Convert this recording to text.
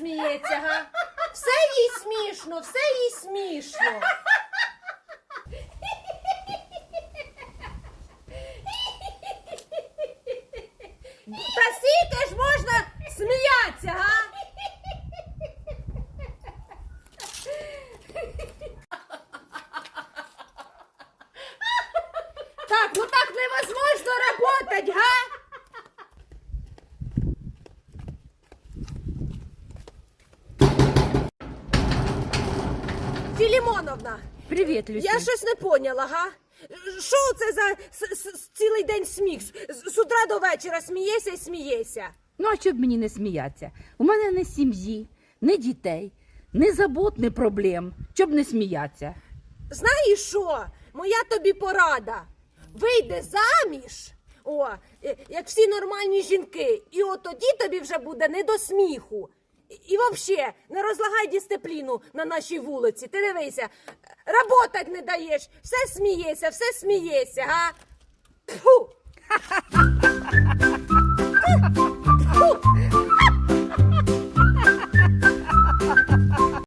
сміється, га? Все їй смішно, все їй смішно. Та скільки ж можна сміятися, га? Так, ну так невозможно работать, га? Філімоновна, Привіт, Люсі. я щось не поняла, га? Що це за с- с- с- цілий день сміх? З, з утра до вечора смієся і смієся. Ну, а щоб мені не сміятися? У мене не сім'ї, не дітей, не забот, не проблем. Щоб не сміятися. Знаєш що? Моя тобі порада. Вийди заміж. О, е, як всі нормальні жінки, і от тоді тобі вже буде не до сміху. І взагалі не розлагай дисципліну на нашій вулиці. Ти дивися, работать не даєш, все смієшся, все смієшся, га? Фу! Фу!